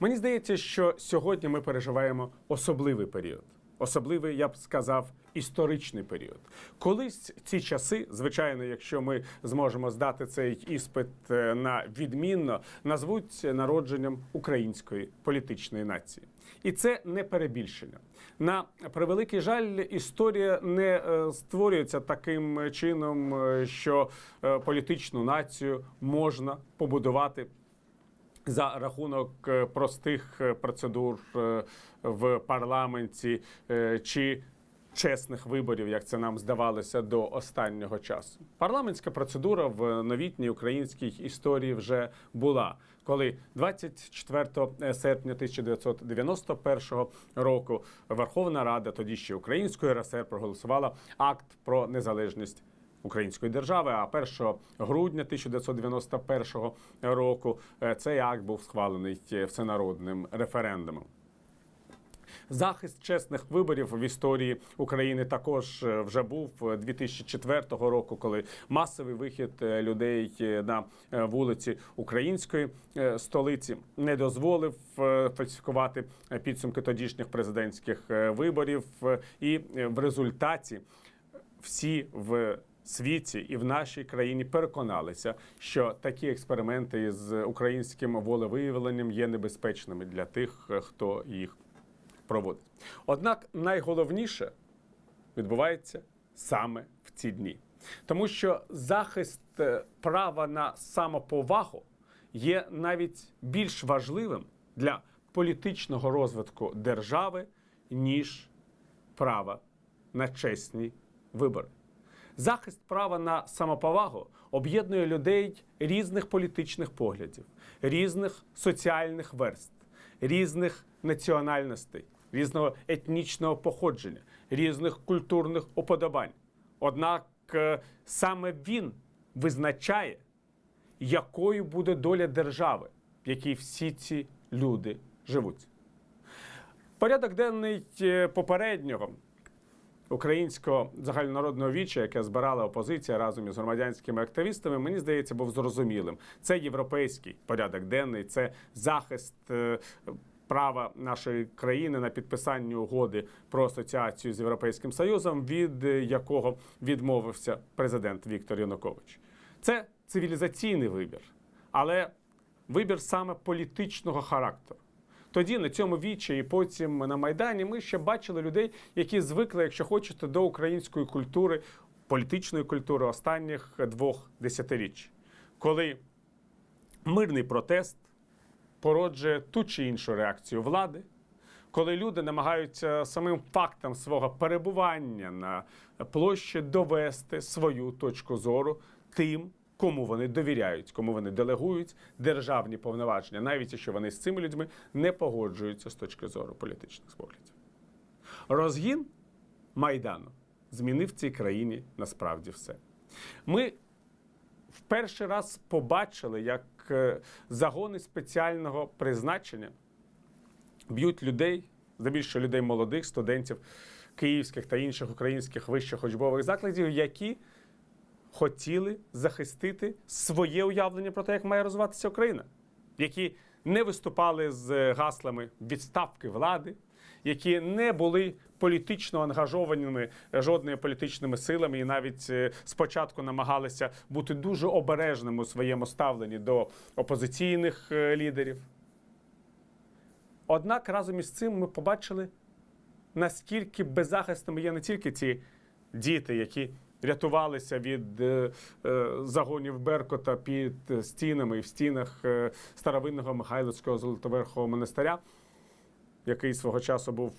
Мені здається, що сьогодні ми переживаємо особливий період. Особливий, я б сказав, історичний період. Колись ці часи, звичайно, якщо ми зможемо здати цей іспит е, на відмінно, назвуть народженням української політичної нації. І це не перебільшення. На превеликий жаль, історія не е, створюється таким чином, е, що політичну націю можна побудувати за рахунок е, простих е, процедур е, в парламенті чи чесних виборів, як це нам здавалося до останнього часу. Парламентська процедура в новітній українській історії вже була. Коли 24 серпня 1991 року Верховна Рада, тоді ще Української РСР, проголосувала акт про незалежність Української держави. А 1 грудня 1991 року е, цей акт був схвалений е, всенародним референдумом. Захист чесних виборів в історії України також е, вже був е, 2004 року, коли масовий вихід людей на вулиці української столиці не дозволив фальсифікувати підсумки тодішніх президентських виборів, і в результаті всі в світі і в нашій країні переконалися, що такі експерименти з українським волевиявленням є небезпечними для тих, е, хто їх проводить. Однак найголовніше відбувається саме в ці дні, тому що захист е, права на самоповагу є навіть більш важливим для політичного розвитку держави, ніж права на чесні вибори. Захист права на самоповагу об'єднує людей різних політичних поглядів, різних соціальних верств, різних національностей, різного етнічного походження, різних культурних уподобань. Однак е, саме він визначає, якою буде доля держави, в якій всі ці люди живуть. Порядок денний е, попереднього українського загальнонародного віча, яке збирала опозиція разом із громадянськими активістами, мені здається, був зрозумілим. Це європейський порядок денний, це захист. е, Права нашої країни на підписання угоди про асоціацію з Європейським Союзом, від якого відмовився президент Віктор Янукович. Це цивілізаційний вибір, але вибір саме політичного характеру. Тоді на цьому вічі і потім на Майдані ми ще бачили людей, які звикли, якщо хочете, до української культури, політичної культури останніх двох десятиріч, коли мирний протест породжує ту чи іншу реакцію влади, коли люди намагаються самим фактом свого перебування на площі довести свою точку зору тим, кому вони довіряють, кому вони делегують державні повноваження, навіть якщо вони з цими людьми не погоджуються з точки зору політичних поглядів. Розгін Майдану змінив цій країні насправді все. Ми в перший раз побачили, як е, загони спеціального призначення б'ють людей, здебільшого людей молодих, студентів київських та інших українських вищих учбових закладів, які хотіли захистити своє уявлення про те, як має розвиватися Україна, які не виступали з гаслами відставки влади, які не були політично ангажованими жодними політичними силами, і навіть е, спочатку намагалися бути дуже обережними у своєму ставленні до опозиційних е, лідерів. Однак разом із цим ми побачили, наскільки беззахисними є не тільки ці діти, які рятувалися від е, е, загонів Беркота під стінами і в стінах е, старовинного Михайлівського Золотоверхового монастиря, який свого часу був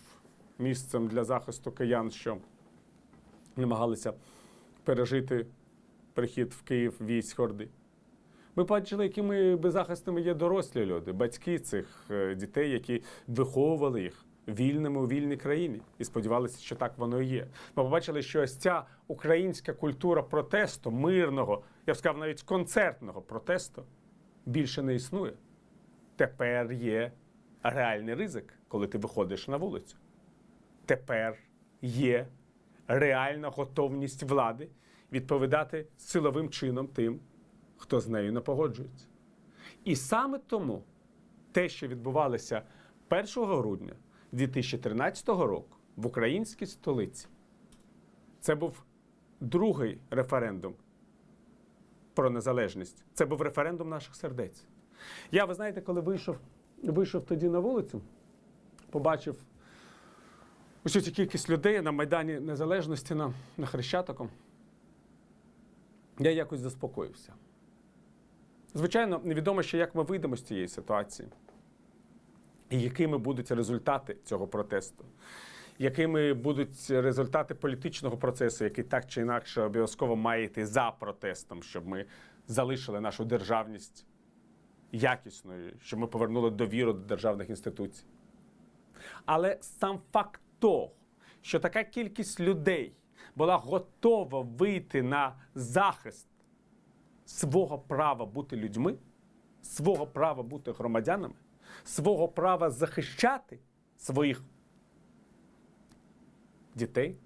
місцем для захисту киян, що намагалися пережити прихід в Київ військ Орди. Ми бачили, якими беззахисними є дорослі люди, батьки цих дітей, які виховували їх вільними у вільній країні і сподівалися, що так воно і є. Ми побачили, що ось ця українська культура протесту, мирного, я б сказав, навіть концертного протесту більше не існує. Тепер є реальний ризик, коли ти виходиш на вулицю. Тепер є реальна готовність влади відповідати силовим чином тим, хто з нею не погоджується. І саме тому те, що відбувалося 1 грудня 2013 року в українській столиці, це був другий референдум про незалежність. Це був референдум наших сердець. Я, ви знаєте, коли вийшов, вийшов тоді на вулицю, побачив усю цю кількість людей на Майдані Незалежності на, на Хрещатику, я якось заспокоївся. Звичайно, невідомо ще, як ми вийдемо з цієї ситуації, і якими будуть результати цього протесту, якими будуть результати політичного процесу, який так чи інакше обов'язково має йти за протестом, щоб ми залишили нашу державність якісною, щоб ми повернули довіру до державних інституцій. Але сам факт того, що така кількість людей була готова вийти на захист свого права бути людьми, свого права бути громадянами, свого права захищати своїх дітей,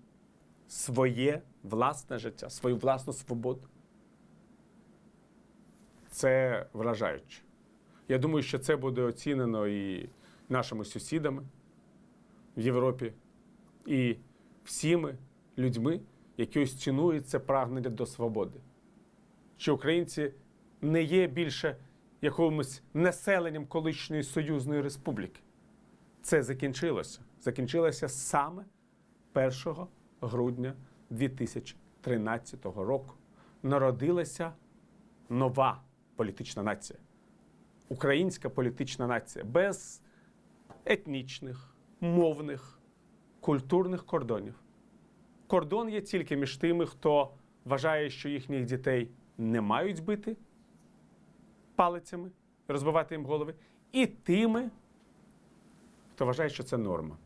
своє власне життя, свою власну свободу. Це вражаюче. Я думаю, що це буде оцінено і нашими сусідами в Європі, і всіми людьми, які ось цінують це прагнення до свободи. Що українці не є більше якимось населенням колишньої союзної республіки. Це закінчилося. Закінчилося саме 1 грудня 2013 року. Народилася нова політична нація. Українська політична нація без етнічних, мовних, культурних кордонів. Кордон є тільки між тими, хто вважає, що їхніх дітей не мають бити палицями, розбивати їм голови, і тими, хто вважає, що це норма.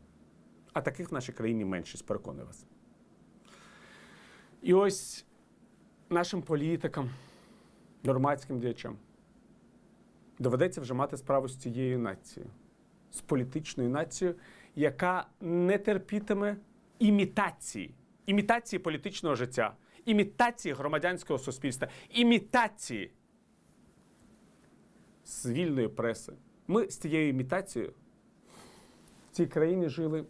А таких в нашій країні меншість, переконую вас. І ось нашим політикам, громадським діячам доведеться вже мати справу з цією нацією, з політичною нацією, яка не терпітиме імітації, імітації політичного життя, імітації громадянського суспільства, імітації з вільної преси. Ми з цією імітацією в цій країні жили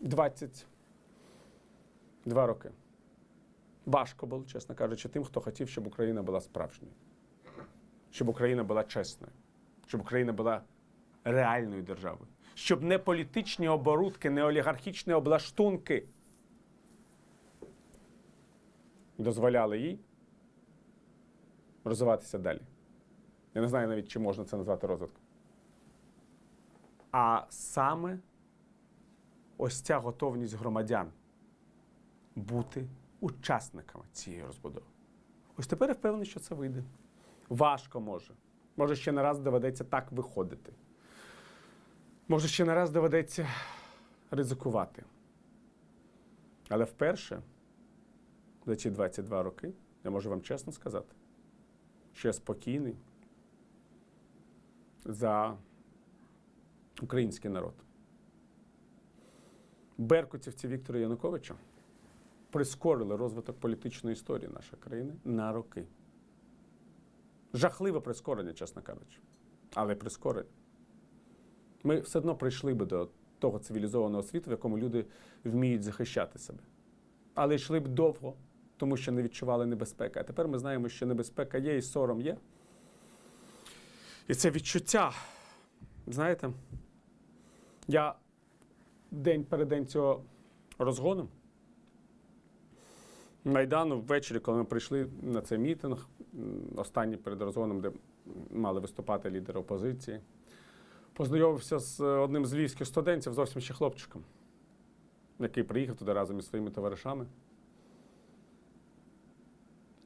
22 роки. Важко було, чесно кажучи, тим, хто хотів, щоб Україна була справжньою, щоб Україна була чесною, щоб Україна була реальною державою, щоб не політичні оборудки, не олігархічні облаштунки дозволяли їй розвиватися далі. Я не знаю навіть, чи можна це назвати розвитком. А саме ось ця готовність громадян бути учасниками цієї розбудови. Ось тепер я впевнений, що це вийде. Важко може. Може, ще не раз доведеться так виходити. Може, ще не раз доведеться ризикувати. Але вперше за ці 22 роки я можу вам чесно сказати, що я спокійний за український народ. Беркутівці Віктора Януковича прискорили розвиток політичної історії нашої країни на роки. Жахливе прискорення, чесно кажучи, але прискорення. Ми все одно прийшли би до того цивілізованого світу, в якому люди вміють захищати себе. Але йшли б довго, тому що не відчували небезпеки. А тепер ми знаємо, що небезпека є і сором є. І це відчуття. Знаєте, я день перед день цього розгону Майдану ввечері, коли ми прийшли на цей мітинг, останній перед розгоном, де мали виступати лідери опозиції, познайомився з одним з львівських студентів, зовсім ще хлопчиком, який приїхав туди разом із своїми товаришами.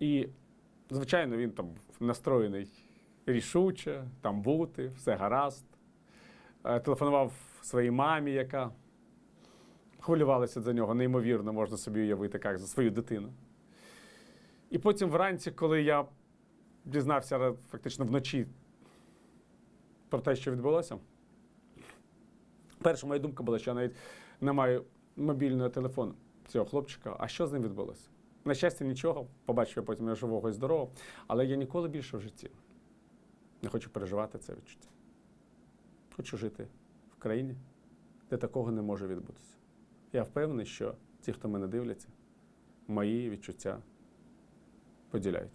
І, звичайно, він там настроєний рішуче, там бути, все гаразд. Е, Телефонував своїй мамі, яка хвилювалася за нього, неймовірно, можна собі уявити, як за свою дитину. І потім вранці, коли я дізнався фактично вночі про те, що відбулося, перша моя думка була, що я навіть не маю мобільного телефону цього хлопчика. А що з ним відбулося? На щастя, нічого. Побачив я потім його живого і здорового. Але я ніколи більше в житті не хочу переживати це відчуття. хочу жити в країні, де такого не може відбутися. Я впевнений, що ті, хто мене дивляться, мої відчуття поділяють.